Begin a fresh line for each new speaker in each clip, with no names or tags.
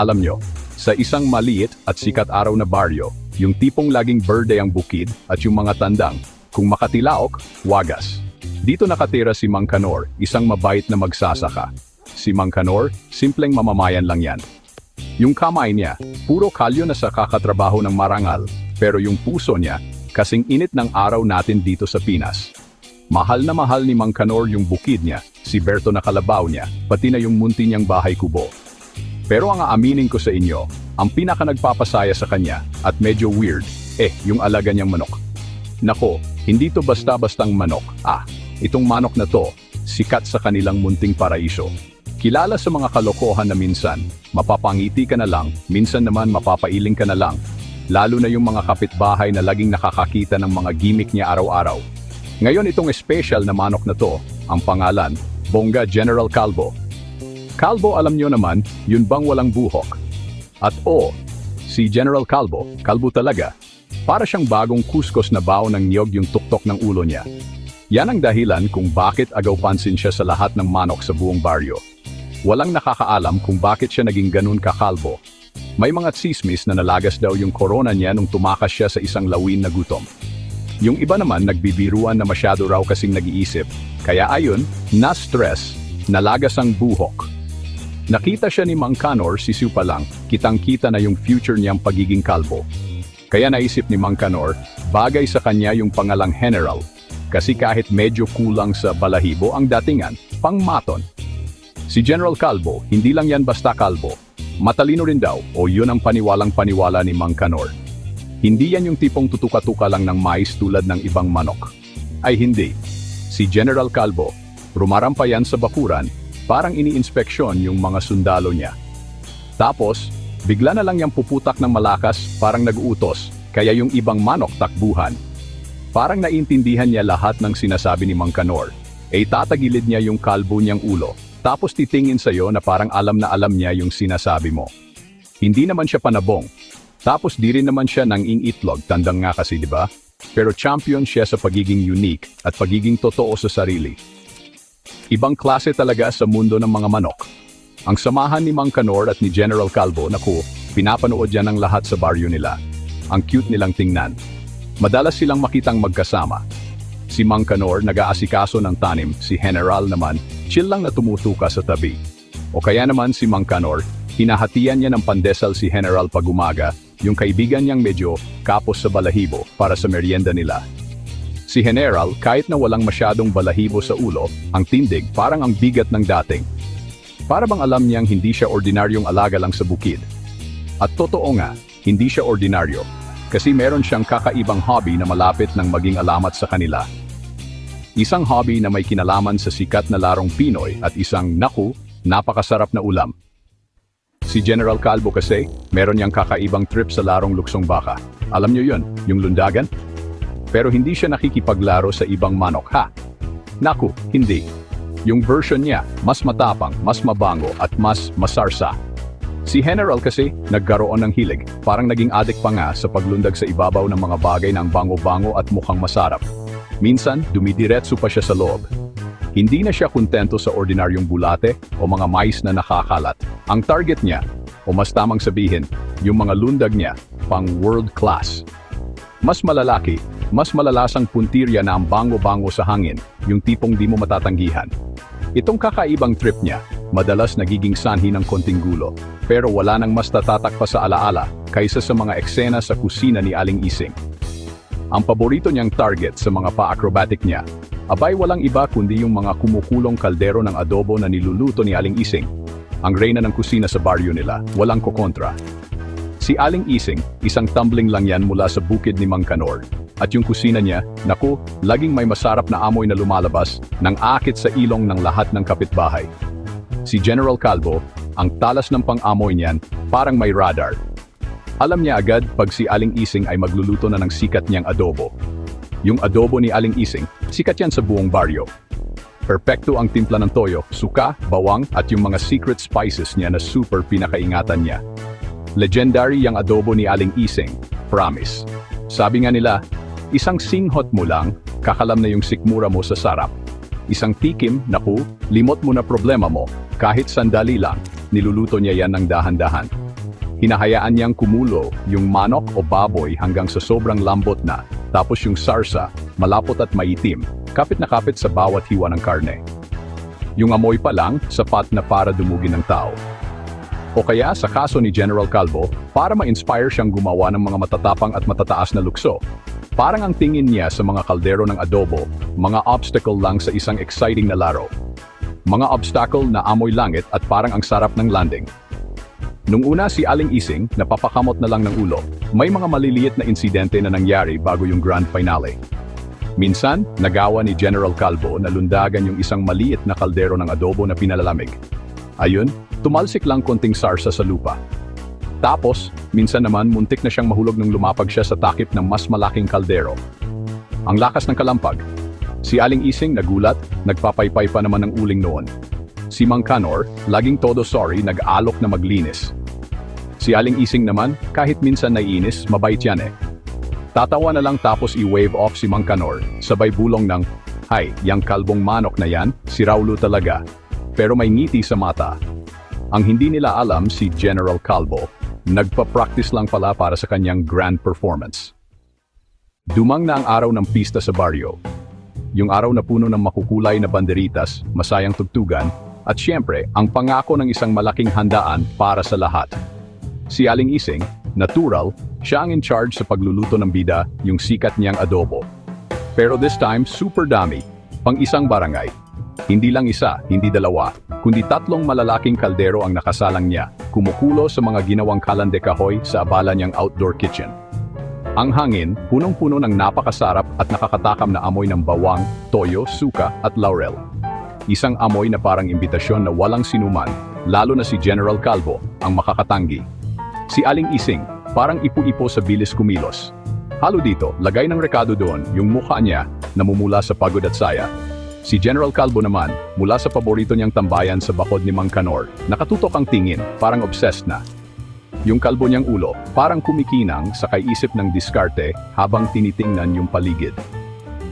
Alam nyo, sa isang maliit at sikat araw na baryo, yung tipong laging berde ang bukid at yung mga tandang, kung makatilaok, wagas. Dito nakatira si Mang Kanor, isang mabait na magsasaka. Si Mang Kanor, simpleng mamamayan lang yan. Yung kamay niya, puro kalyo na sa kakatrabaho ng marangal, pero yung puso niya, kasing init ng araw natin dito sa Pinas. Mahal na mahal ni Mang Kanor yung bukid niya, si Berto na kalabaw niya, pati na yung munti niyang bahay kubo. Pero ang aaminin ko sa inyo, ang pinaka nagpapasaya sa kanya, at medyo weird, eh, yung alaga niyang manok. Nako, hindi to basta-bastang manok. Ah, itong manok na to, sikat sa kanilang munting paraiso. Kilala sa mga kalokohan na minsan, mapapangiti ka na lang, minsan naman mapapailing ka na lang. Lalo na yung mga kapitbahay na laging nakakakita ng mga gimmick niya araw-araw. Ngayon itong special na manok na to, ang pangalan, Bongga General Calvo. Calvo alam nyo naman, yun bang walang buhok. At o, si General Calvo, kalbo talaga, para siyang bagong kuskos na bao ng niyog yung tuktok ng ulo niya. Yan ang dahilan kung bakit agaw pansin siya sa lahat ng manok sa buong baryo. Walang nakakaalam kung bakit siya naging ganun kakalbo. May mga tsismis na nalagas daw yung korona niya nung tumakas siya sa isang lawin na gutom. Yung iba naman nagbibiruan na masyado raw kasing nag-iisip, kaya ayon, na-stress, nalagas ang buhok. Nakita siya ni Mang Kanor, sisiw pa lang, kitang-kita na yung future niyang pagiging kalbo. Kaya naisip ni Mang Kanor, bagay sa kanya yung pangalang General, kasi kahit medyo kulang sa balahibo ang datingan, pangmaton. Si General Calvo, hindi lang yan basta kalbo. Matalino rin daw, o yun ang paniwalang paniwala ni Mang Kanor. Hindi yan yung tipong tutuka-tuka lang ng mais tulad ng ibang manok. Ay hindi. Si General Calvo, rumarampa yan sa bakuran, parang iniinspeksyon yung mga sundalo niya. Tapos, bigla na lang yung puputak ng malakas, parang nag-uutos, kaya yung ibang manok takbuhan. Parang naintindihan niya lahat ng sinasabi ni Mang Kanor. Eh tatagilid niya yung kalbo niyang ulo, tapos titingin sa'yo na parang alam na alam niya yung sinasabi mo. Hindi naman siya panabong. Tapos di rin naman siya nang itlog, tandang nga kasi di ba? Pero champion siya sa pagiging unique at pagiging totoo sa sarili. Ibang klase talaga sa mundo ng mga manok. Ang samahan ni Mang Kanor at ni General Calvo, naku, pinapanood yan ng lahat sa baryo nila. Ang cute nilang tingnan. Madalas silang makitang magkasama. Si Mang Kanor nag-aasikaso ng tanim, si General naman, chill lang na tumutuka sa tabi. O kaya naman si Mang Kanor, hinahatian niya ng pandesal si General pag umaga, yung kaibigan niyang medyo kapos sa balahibo para sa merienda nila. Si General, kahit na walang masyadong balahibo sa ulo, ang tindig parang ang bigat ng dating. Para bang alam niyang hindi siya ordinaryong alaga lang sa bukid. At totoo nga, hindi siya ordinaryo. Kasi meron siyang kakaibang hobby na malapit ng maging alamat sa kanila. Isang hobby na may kinalaman sa sikat na larong Pinoy at isang, naku, napakasarap na ulam. Si General Calvo kasi, meron niyang kakaibang trip sa larong luksong baka. Alam niyo yun, yung lundagan? Pero hindi siya nakikipaglaro sa ibang manok, ha? Naku, hindi. Yung version niya, mas matapang, mas mabango, at mas masarsa. Si General kasi, nagkaroon ng hilig, parang naging adik pa nga sa paglundag sa ibabaw ng mga bagay ng bango-bango at mukhang masarap. Minsan, dumidiretso pa siya sa loob. Hindi na siya kontento sa ordinaryong bulate o mga mais na nakakalat. Ang target niya, o mas tamang sabihin, yung mga lundag niya, pang world class. Mas malalaki, mas malalasang puntirya na ang bango-bango sa hangin, yung tipong di mo matatanggihan. Itong kakaibang trip niya, madalas nagiging sanhi ng konting gulo, pero wala nang mas tatatak pa sa alaala kaysa sa mga eksena sa kusina ni Aling Ising. Ang paborito niyang target sa mga pa-acrobatic niya, abay walang iba kundi yung mga kumukulong kaldero ng adobo na niluluto ni Aling Ising. Ang reyna ng kusina sa baryo nila, walang kokontra. Si Aling Ising, isang tumbling lang yan mula sa bukid ni Mang Kanor. At yung kusina niya, naku, laging may masarap na amoy na lumalabas nang akit sa ilong ng lahat ng kapitbahay. Si General Calvo, ang talas ng pang-amoy niyan, parang may radar. Alam niya agad pag si Aling Ising ay magluluto na ng sikat niyang adobo. Yung adobo ni Aling Ising, sikat yan sa buong baryo. Perpekto ang timpla ng toyo, suka, bawang at yung mga secret spices niya na super pinakaingatan niya. Legendary yung adobo ni Aling Ising, promise. Sabi nga nila, isang singhot mo lang, kakalam na yung sikmura mo sa sarap. Isang tikim, naku, limot mo na problema mo, kahit sandali lang. niluluto niya yan ng dahan-dahan. Hinahayaan niyang kumulo yung manok o baboy hanggang sa sobrang lambot na, tapos yung sarsa, malapot at maitim, kapit na kapit sa bawat hiwa ng karne. Yung amoy pa lang, sapat na para dumugin ng tao. O kaya sa kaso ni General Calvo, para ma-inspire siyang gumawa ng mga matatapang at matataas na lukso. Parang ang tingin niya sa mga kaldero ng adobo, mga obstacle lang sa isang exciting na laro. Mga obstacle na amoy langit at parang ang sarap ng landing. Nung una si Aling Ising, napapakamot na lang ng ulo, may mga maliliit na insidente na nangyari bago yung grand finale. Minsan, nagawa ni General Calvo na lundagan yung isang maliit na kaldero ng adobo na pinalalamig. Ayun, tumalsik lang konting sarsa sa lupa. Tapos, minsan naman muntik na siyang mahulog nung lumapag siya sa takip ng mas malaking kaldero. Ang lakas ng kalampag. Si Aling Ising nagulat, nagpapaypay pa naman ng uling noon. Si Mang Kanor, laging todo sorry, nag-alok na maglinis. Si Aling Ising naman, kahit minsan naiinis, mabait yan eh. Tatawa na lang tapos i-wave off si Mang Kanor, sabay bulong ng, Hay, yang kalbong manok na yan, si Raulo talaga. Pero may ngiti sa mata. Ang hindi nila alam si General Calvo, nagpa-practice lang pala para sa kanyang grand performance. Dumang na ang araw ng pista sa baryo. Yung araw na puno ng makukulay na banderitas, masayang tugtugan, at siyempre, ang pangako ng isang malaking handaan para sa lahat. Si Aling Ising, natural, siya ang in charge sa pagluluto ng bida, yung sikat niyang adobo. Pero this time, super dami, pang isang barangay. Hindi lang isa, hindi dalawa, kundi tatlong malalaking kaldero ang nakasalang niya, kumukulo sa mga ginawang kalande kahoy sa abala niyang outdoor kitchen. Ang hangin, punong-puno ng napakasarap at nakakatakam na amoy ng bawang, toyo, suka at laurel. Isang amoy na parang imbitasyon na walang sinuman, lalo na si General Calvo, ang makakatanggi. Si Aling Ising, parang ipu-ipo sa bilis kumilos. Halo dito, lagay ng rekado doon, yung mukha niya, namumula sa pagod at saya. Si General Calvo naman, mula sa paborito niyang tambayan sa bakod ni Mang Canor, nakatutok ang tingin, parang obsessed na. Yung kalbo niyang ulo, parang kumikinang sa kaisip ng diskarte habang tinitingnan yung paligid.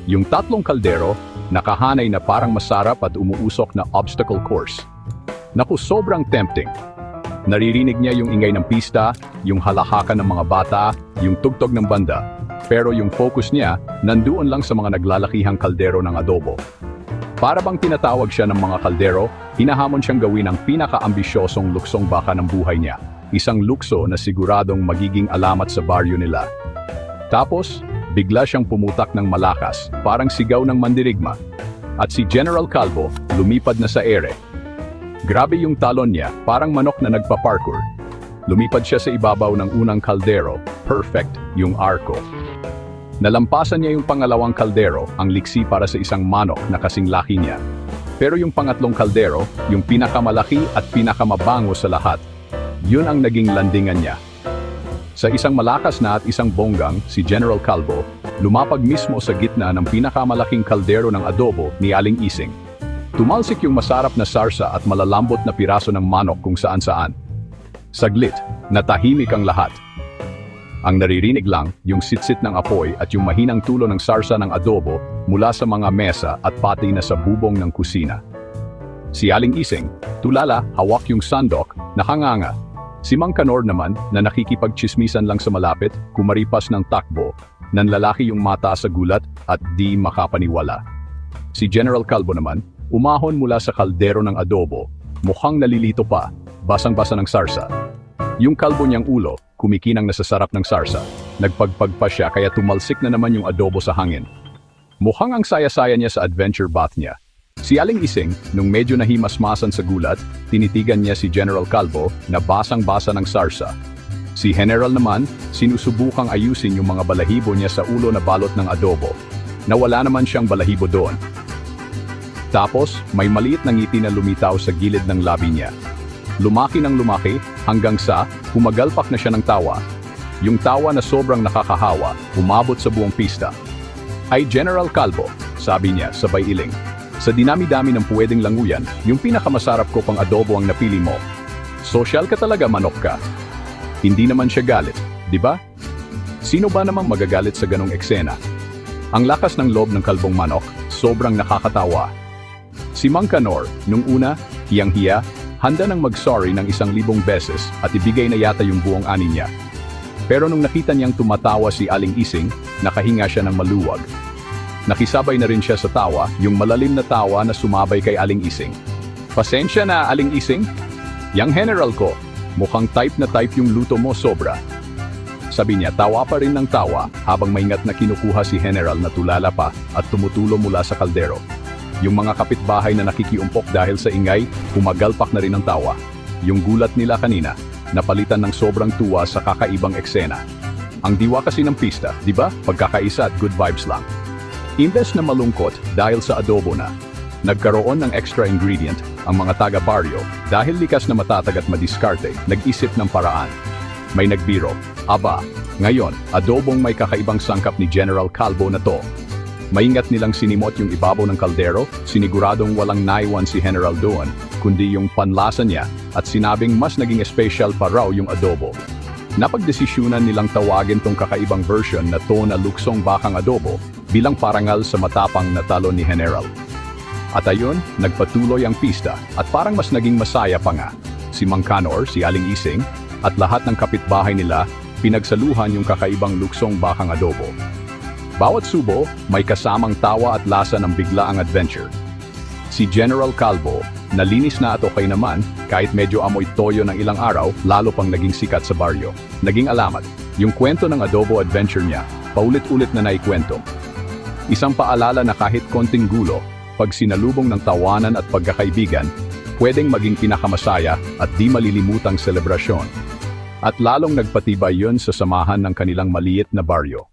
Yung tatlong kaldero, nakahanay na parang masarap at umuusok na obstacle course. Naku, sobrang tempting. Naririnig niya yung ingay ng pista, yung halahakan ng mga bata, yung tugtog ng banda. Pero yung focus niya, nandoon lang sa mga naglalakihang kaldero ng adobo. Para bang tinatawag siya ng mga kaldero, hinahamon siyang gawin ang pinakaambisyosong luksong baka ng buhay niya. Isang lukso na siguradong magiging alamat sa baryo nila. Tapos, bigla siyang pumutak ng malakas, parang sigaw ng mandirigma. At si General Calvo, lumipad na sa ere. Grabe yung talon niya, parang manok na nagpa-parkour. Lumipad siya sa ibabaw ng unang kaldero, perfect yung arko. Nalampasan niya yung pangalawang kaldero, ang liksi para sa isang manok na kasing laki niya. Pero yung pangatlong kaldero, yung pinakamalaki at pinakamabango sa lahat, yun ang naging landingan niya. Sa isang malakas na at isang bonggang, si General Calvo, lumapag mismo sa gitna ng pinakamalaking kaldero ng adobo ni Aling Ising. Tumalsik yung masarap na sarsa at malalambot na piraso ng manok kung saan-saan. Saglit, natahimik ang lahat. Ang naririnig lang, yung sitsit ng apoy at yung mahinang tulo ng sarsa ng adobo mula sa mga mesa at pati na sa bubong ng kusina. Si Aling Ising, tulala, hawak yung sandok, nakanganga. Si Mang Kanor naman, na nakikipagchismisan lang sa malapit, kumaripas ng takbo, nanlalaki yung mata sa gulat at di makapaniwala. Si General Calvo naman, umahon mula sa kaldero ng adobo, mukhang nalilito pa, basang-basa ng sarsa. Yung kalbo niyang ulo, kumikinang nasasarap ng sarsa. Nagpagpag pa siya kaya tumalsik na naman yung adobo sa hangin. Mukhang ang saya-saya niya sa adventure bath niya. Si Aling Ising, nung medyo nahimasmasan sa gulat, tinitigan niya si General Calvo na basang-basa ng sarsa. Si General naman, sinusubukang ayusin yung mga balahibo niya sa ulo na balot ng adobo. Nawala naman siyang balahibo doon. Tapos, may maliit na ngiti na lumitaw sa gilid ng labi niya. Lumaki ng lumaki hanggang sa humagalpak na siya ng tawa. Yung tawa na sobrang nakakahawa, umabot sa buong pista. Ay General Calvo, sabi niya sabay iling. Sa dinami-dami ng pwedeng languyan, yung pinakamasarap ko pang adobo ang napili mo. Social ka talaga manok ka. Hindi naman siya galit, di ba? Sino ba namang magagalit sa ganong eksena? Ang lakas ng loob ng kalbong manok, sobrang nakakatawa. Si Mang Kanor, nung una, hiyang-hiya, Handa nang mag-sorry ng isang libong beses at ibigay na yata yung buong ani niya. Pero nung nakita niyang tumatawa si Aling Ising, nakahinga siya ng maluwag. Nakisabay na rin siya sa tawa, yung malalim na tawa na sumabay kay Aling Ising. Pasensya na, Aling Ising. Yang general ko, mukhang type na type yung luto mo sobra. Sabi niya, tawa pa rin ng tawa habang maingat na kinukuha si General na tulala pa at tumutulo mula sa kaldero. Yung mga kapitbahay na nakikiumpok dahil sa ingay, humagalpak na rin ng tawa. Yung gulat nila kanina, napalitan ng sobrang tuwa sa kakaibang eksena. Ang diwa kasi ng pista, di ba? Pagkakaisa at good vibes lang. Imbes na malungkot dahil sa adobo na, nagkaroon ng extra ingredient ang mga taga-baryo dahil likas na matatag at madiskarte, nag-isip ng paraan. May nagbiro, aba, ngayon, adobong may kakaibang sangkap ni General Calvo na to. Maingat nilang sinimot yung ibabaw ng kaldero, siniguradong walang naiwan si General doon, kundi yung panlasa niya at sinabing mas naging special pa raw yung adobo. Napagdesisyunan nilang tawagin tong kakaibang version na to na luksong bakang adobo bilang parangal sa matapang na talo ni General. At ayun, nagpatuloy ang pista at parang mas naging masaya pa nga. Si Mang Canor, si Aling Ising, at lahat ng kapitbahay nila pinagsaluhan yung kakaibang luksong bakang adobo. Bawat subo, may kasamang tawa at lasa ng biglaang adventure. Si General Calvo, nalinis na at okay naman kahit medyo amoy toyo ng ilang araw, lalo pang naging sikat sa baryo. Naging alamat, yung kwento ng adobo adventure niya, paulit-ulit na naikwento. Isang paalala na kahit konting gulo, pag sinalubong ng tawanan at pagkakaibigan, pwedeng maging pinakamasaya at di malilimutang selebrasyon. At lalong nagpatibay yon sa samahan ng kanilang maliit na baryo.